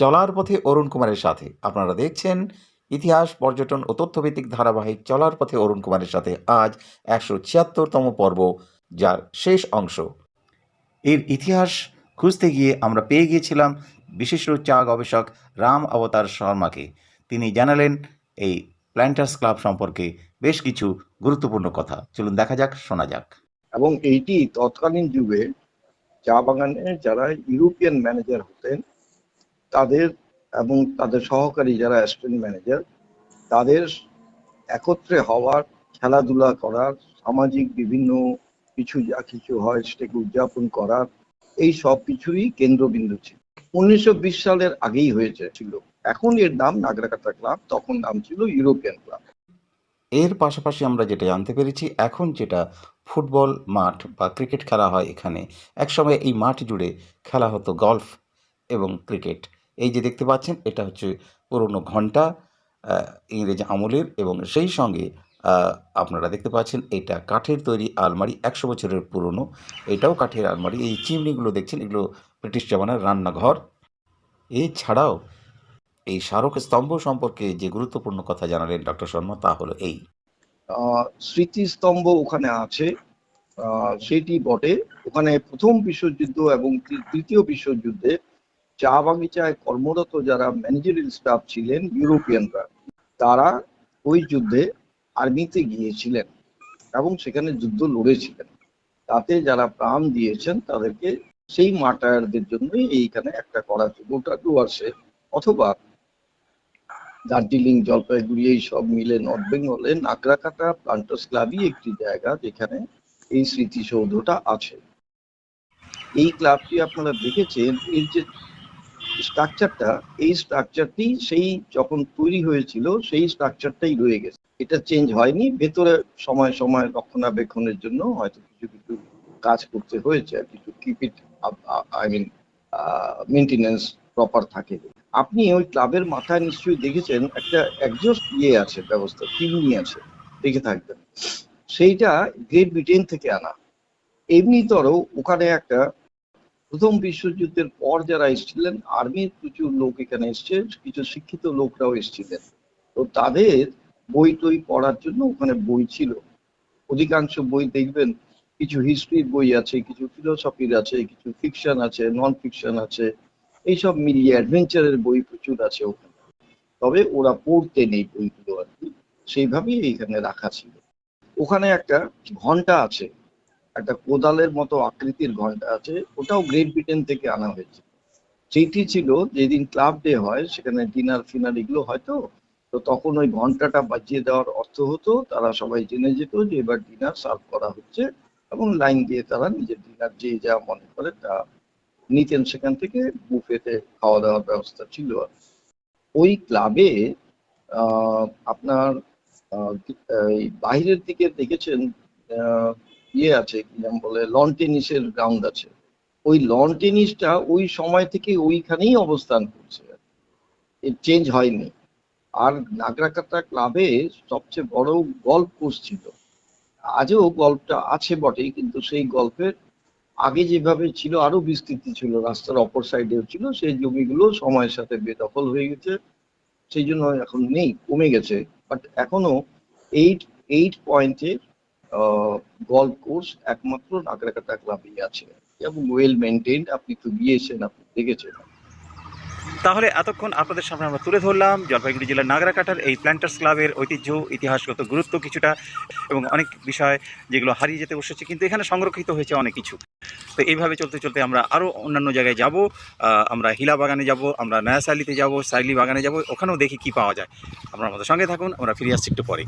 চলার পথে অরুণ কুমারের সাথে। আপনারা দেখছেন ইতিহাস, পর্যটন ও তথ্যভিত্তিক ধারাবাহিক চলার পথে অরুণ কুমারের সাথে আজ একশো ছিয়াত্তরতম পর্ব, যার শেষ অংশ। এর ইতিহাস খুঁজতে গিয়ে আমরা পেয়ে গিয়েছিলাম বিশিষ্ট চা গবেষক রাম অবতার শর্মাকে। তিনি জানালেন, এই প্ল্যান্টার্স ক্লাব সম্পর্কে বেশ কিছু গুরুত্বপূর্ণ কথা। চলুন দেখা যাক, শোনা যাক। এবং এইটি তৎকালীন যুগে চা বাগানে যারা ইউরোপিয়ান ম্যানেজার হতেন তাদের এবং তাদের সহকারী যারা অ্যাসিস্ট্যান্ট ম্যানেজার তাদের একত্রে হওয়ার, খেলাধুলা করার, সামাজিক বিভিন্ন কিছু যা কিছু হয় সেটাকে উদযাপন করার, এই সব কিছুই কেন্দ্রবিন্দু ছিল। উনিশশো বিশ সালের আগেই হয়েছে ছিল। এখন এর নাম নাগরাকাটা ক্লাব, তখন নাম ছিল ইউরোপিয়ান ক্লাব। এর পাশাপাশি আমরা যেটা জানতে পেরেছি, এখন যেটা ফুটবল মাঠ বা ক্রিকেট খেলা হয় এখানে, একসময় এই মাঠ জুড়ে খেলা হতো গলফ এবং ক্রিকেট। এই যে দেখতে পাচ্ছেন, এটা হচ্ছে পুরনো ঘণ্টা ইংরেজ আমলের এবং সেই সঙ্গে আপনারা দেখতে পাচ্ছেন এটা কাঠের তৈরি আলমারি, একশো বছরের পুরনো। এটাও কাঠের আলমারি। এই চিমনিগুলো দেখছেন, এগুলো ব্রিটিশ জমানার রান্নাঘর। এছাড়াও এই স্মারক স্তম্ভ সম্পর্কে যে গুরুত্বপূর্ণ কথা জানালেন ডক্টর শর্মা, তা হলো এই। স্মৃতিস্তম্ভ ওখানে আছে। সেটি বটে। ওখানে প্রথম বিশ্বযুদ্ধ এবং তৃতীয় বিশ্বযুদ্ধে চা বাগিচায় কর্মরত যারা ম্যানেজারিয়াল স্টাফ ছিলেন ইউরোপিয়ানরা, তারা ওই যুদ্ধে আর্মিতে গিয়েছিলেন এবং সেখানে যুদ্ধ লড়েছিলেন। তাতে যারা প্রাণ দিয়েছেন, তাদেরকে সেই মার্টায়ারদের জন্যই এইখানে একটা করা ছিল ওটা ডুয়ার্সে অথবা দার্জিলিং জলপাইগুড়ি এই সব মিলে নর্থ বেঙ্গলে নাগরাকাটা প্লান্টার্স ক্লাবই একটি জায়গা যেখানে এই স্মৃতিসৌধটা আছে। এই ক্লাবটি আপনারা দেখেছেন, এর যে স্ট্রাকচারটা এই স্ট্রাকচারটি সেই যখন তৈরি হয়েছিল, সেই স্ট্রাকচারটাই রয়ে গেছে। এটা চেঞ্জ হয়নি, ভেতরে সময় সময় রক্ষণাবেক্ষণের জন্য হয়তো কিছু কিছু কাজ করতে হয়েছে, আর কিছু keep it I mean maintenance proper থাকে। আপনি ওই ক্লাবের মাথায় নিশ্চয়ই দেখেছেন, একটা একজস্ট ইয়ে আছে, ব্যবস্থা চিমনি আছে, দেখে থাকবেন। সেইটা গ্রেট ব্রিটেন থেকে আনা। এমনিতরও ওখানে একটা প্রথম বিশ্বযুদ্ধের পর যারা এসেছিলেন, আর্মির প্রচুর লোক এখানে এসছে, কিছু শিক্ষিত লোকরাও এসেছিলেন। তো তাদের বই টই পড়ার জন্য ওখানে বই ছিল। অধিকাংশ বই দেখবেন, কিছু হিস্ট্রির বই আছে, কিছু ফিলোসফির আছে, কিছু ফিকশন আছে নন ফিকশন আছে, এইসব মিলিয়ে অ্যাডভেঞ্চারের বই প্রচুর আছে ওখানে। তবে ওরা পড়তে নেই বইগুলো আর কি, সেইভাবেই এখানে রাখা ছিল। ওখানে একটা ঘণ্টা আছে। একটা কোদালের মতো আকৃতির ঘণ্টা আছে, ওটাও গ্রেট ব্রিটেন থেকে আনা হয়েছে। সেইটি ছিল যেদিন ক্লাব ডে হয়, সেখানে ডিনার ফিনার এগুলো হয়তো, তো তখন ওই ঘন্টাটা বাজিয়ে দেওয়ার অর্থ হতো, তারা সবাই জেনে যেত যে এবার ডিনার সার্ভ করা হচ্ছে এবং লাইন দিয়ে তারা নিজের ডিনার যে যা মনে করে তা নিতেন। সেখান থেকে বুফেতে খাওয়া দাওয়ার ব্যবস্থা ছিল ওই ক্লাবে আপনার বাইরের দিকে দেখেছেন ইয়ে আছে নাম বলে লন টেনিসের গ্রাউন্ড আছে। ওই লন টেনিসটা ওই সময় থেকে ওইখানেই অবস্থান করছে। এর চেঞ্জ হয়নি। আর নাগরাকাটা ক্লাবে সবচেয়ে বড় গল্ফ কোর্স ছিল। আজও গল্পটা আছে বটেই, কিন্তু সেই গল্পের আগে যেভাবে ছিল আরও বিস্তৃতি ছিল। রাস্তার অপর সাইডেও ছিল, সেই জমিগুলো সময়ের সাথে বেদখল হয়ে গেছে। সেই জন্য এখন নেই, কমে গেছে। বাট এখনও এইট এইট পয়েন্টের গল্ফ কোর্স একমাত্র নাগরাকাটা ক্লাবেই আছে। এবং ওয়েল মেনটেন্ড আপনি তো গিয়েছেন আপনি দেখেছেন। তাহলে এতক্ষণ আপনাদের সামনে আমরা তুলে ধরলাম, জলপাইগুড়ি জেলার নাগরাকাটার এই প্ল্যান্টার্স ক্লাবের ঐতিহ্য, ইতিহাসগত গুরুত্ব কিছুটা এবং অনেক বিষয় যেগুলো হারিয়ে যেতে বসেছে, কিন্তু এখানে সংরক্ষিত হয়েছে অনেক কিছু। তো এইভাবে চলতে চলতে আমরা আরও অন্যান্য জায়গায় যাব আমরা হিলা বাগানে যাব, আমরা নয়াশালিতে যাব, সাইলি বাগানে যাব, ওখানেও দেখি কি পাওয়া যায়। আপনার আমাদের সঙ্গে থাকুন, আমরা ফিরে আসছি একটু পরে।